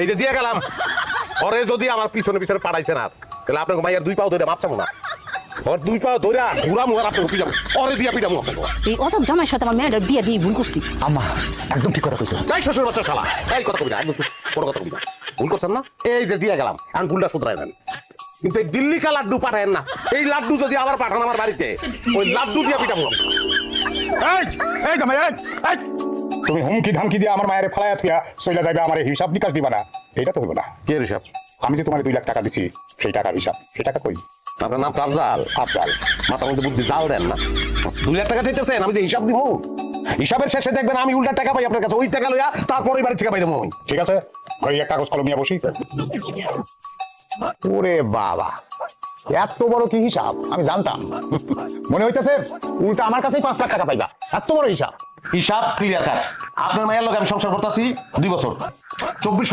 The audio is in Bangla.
এই যে দিয়ে গেলাম। পরে যদি আমার পিছনে পিছনে পাঠাইছে না তাহলে আপনাকে মাইয়ার দুই পাও ধরে মাপ চাবো না। ওর দুই পাও ধরে ঘুরামু আর আপনাকে পিটামু পরে দিয়া পিটামু আপনাকে এই অজব জামাইয়ের সাথে আমার মেয়েটার বিয়ে দিয়ে ভুল করছি। আম্মা একদম ঠিক কথা কইছো। তাই শ্বশুর বাচ্চা শালা এই কথা কবি না একদম কোনো কথা কবি না। ভুল করছেন না? এই যে দিয়ে গেলাম এখন ভুলটা শুধরাই নেন। কিন্তু এই দিল্লি কা লাড্ডু পাঠায়েন না। এই লাড্ডু যদি আবার পাঠান আমার বাড়িতে ওই লাড্ডু দিয়ে পিটাবো আমি। এই এই জামাই এই এই। তুমি হুমকি ধামকি দিয়ে আমার মায়ের ফালায়া থুয়া চইলা যাইবে আমার হিসাব নিকাশ দিবা না। এটা তো হইব না। কে ঋষভ আমি যে তোমার দুই লাখ টাকা দিছি সেই টাকার হিসাব। সেই টাকা কই? আপনার নাম তো আফজাল। আফজাল। মাথার মধ্যে বুদ্ধি জাল দেন না। দুই লাখ টাকা আমি যে হিসাব দিব? হিসাবের শেষে দেখবেন আমি উল্টা টাকা পাই আপনার কাছে ওই টাকা লইয়া তারপর ওই বাড়ি থেকে বাইরে মই ঠিক আছে? ঘরে এক কাগজ কলম নিয়ে বসি। ওরে বাবা এত বড় কি হিসাব? আমি জানতাম। মনে হইতেছে উল্টা আমার কাছেই পাঁচ লাখ টাকা পাইবা। এত বড় হিসাব। হিসাব ক্লিয়ার কাট আপনার মায়ের লোক আমি সংসার করতেছি দুই বছর। চব্বিশ